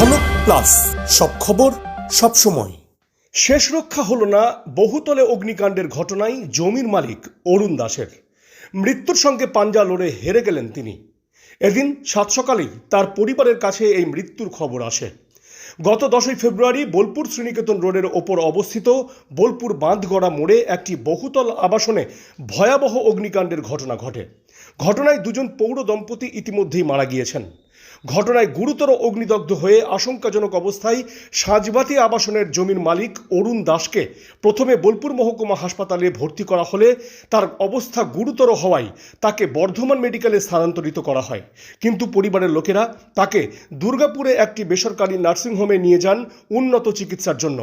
ঝলক প্লাস, সব খবর, সব সময়। শেষ রক্ষা হলো না বহুতলে অগ্নিকাণ্ডের ঘটনায় জমির মালিক অরুণ দাসের। মৃত্যুর সঙ্গে পাঞ্জা লড়ে হেরে গেলেন তিনি। এদিন সাত সকালেই তার পরিবারের কাছে এই মৃত্যুর খবর আসে। গত দশই ফেব্রুয়ারি বোলপুর শ্রীনিকেতন রোডের ওপর অবস্থিত বোলপুর বাঁধগড়া মোড়ে একটি বহুতল আবাসনে ভয়াবহ অগ্নিকাণ্ডের ঘটনা ঘটে। ঘটনায় দুজন পৌর দম্পতি ইতিমধ্যেই মারা গিয়েছেন। ঘটনায় গুরুতর অগ্নিদগ্ধ হয়ে আশঙ্কাজনক অবস্থায় সাজবাতি আবাসনের জমির মালিক অরুণ দাসকে প্রথমে বোলপুর মহকুমা হাসপাতালে ভর্তি করা হলে তার অবস্থা গুরুতর হওয়ায় তাকে বর্ধমান মেডিকেলে স্থানান্তরিত করা হয়। কিন্তু পরিবারের লোকেরা তাকে দুর্গাপুরে একটি বেসরকারি নার্সিংহোমে নিয়ে যান উন্নত চিকিৎসার জন্য।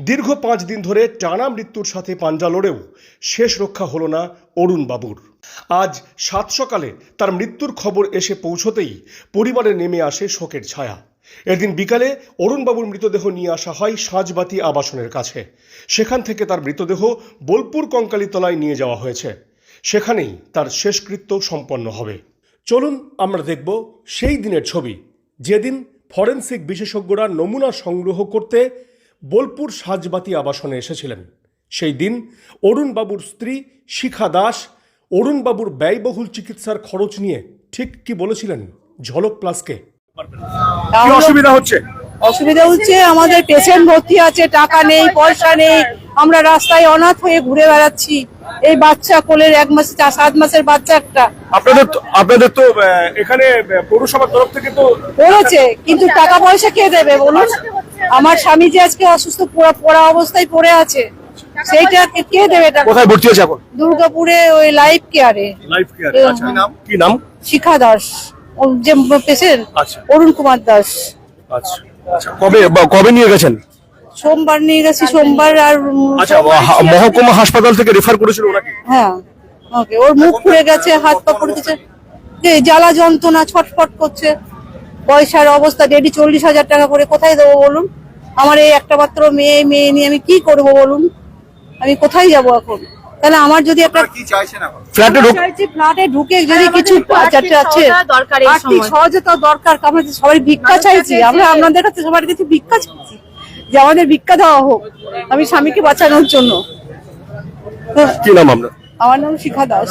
দীর্ঘ পাঁচ দিন ধরে টানা মৃত্যুর সাথে পাঞ্জা লড়েও শেষ রক্ষা হলো না অরুণ বাবুর। আজ সাত সকালে তার মৃত্যুর খবর এসে পৌঁছতেই পরিবারে নেমে আসে শোকের ছায়া। এদিন বিকালে অরুণবাবুর মৃতদেহ নিয়ে আসা হয় সাঁজবাতি আবাসনের কাছে। সেখান থেকে তার মৃতদেহ বোলপুর কঙ্কালীতলায় নিয়ে যাওয়া হয়েছে। সেখানেই তার শেষকৃত্য সম্পন্ন হবে। চলুন আমরা দেখব সেই দিনের ছবি। যেদিন ফরেন্সিক বিশেষজ্ঞরা নমুনা সংগ্রহ করতে বোলপুর সাজবাতি আবাসনে এসেছিলেন। সেই দিন অরুণবাবুর স্ত্রী শিখা দাস অরুণবাবুর ব্যয়বহুল চিকিৎসার খরচ নিয়ে ঠিক কি বলেছিলেন ঝলক প্লাসকে? কি অসুবিধা হচ্ছে? অসুবিধা হচ্ছে আমাদের পেশেন্ট ভর্তি আছে টাকা নেই পয়সা নেই। আমরা রাস্তায় অনাথ হয়ে ঘুরে বেড়াচ্ছি। এই বাচ্চা কোলের এক মাস সাত মাসের বাচ্চা একটা। আপনাদের তো আপনাদের তো এখানে পৌরসভার তরফ থেকে তো পড়েছে কিন্তু টাকা পয়সা কে দেবে বলুন? আমার স্বামী যে আজকে অসুস্থ পড়া পড়া অবস্থায় পড়ে আছে সেইটা কে- দেবে টাকা কোথায় ভর্তি আছে এখন? দুর্গাপুরে ওই লাইফ কেয়ারে লাইফ কেয়ার আচ্ছা। নাম? কি নাম? শিখা দাস। যে পেশেন্ট আচ্ছা। অরুণ কুমার দাস। আচ্ছা। আচ্ছা কবে কবে নিয়ে গেছেন? সোমবার নিয়ে গেছি সোমবার আর আচ্ছা মহকুমা হাসপাতাল থেকে রেফার করেছিল ওনাকে? হ্যাঁ ওকে। ওর মুখ পুড়ে গেছে হাত পা পুড়ে গেছে। জ্বালা যন্ত্রণা ছটফট করছে। পয়সার অবস্থা ডেডি চল্লিশ হাজার টাকা করে কোথায় দেবো বলুন? আমার এই একটা মাত্র মেয়ে মেয়ে নিয়ে আমি কি করব বলুন? আমি কোথায় যাব এখন? তাহলে আমার যদি একটা কি চাইছেন এখন? ফ্ল্যাটে ঢুক চাইছি ফ্ল্যাটে ঢুকে যদি কিছু আছে আর্থিক সহজতা দরকার আমরা সবাই ভিক্ষা চাইছি। আমরা আপনাদের কাছে সবার কাছে ভিক্ষা চাইছি যে আমাদের ভিক্ষা দেওয়া হোক আমি স্বামীকে বাঁচানোর জন্য। কি নাম আপনার? আমার নাম শিখা দাস।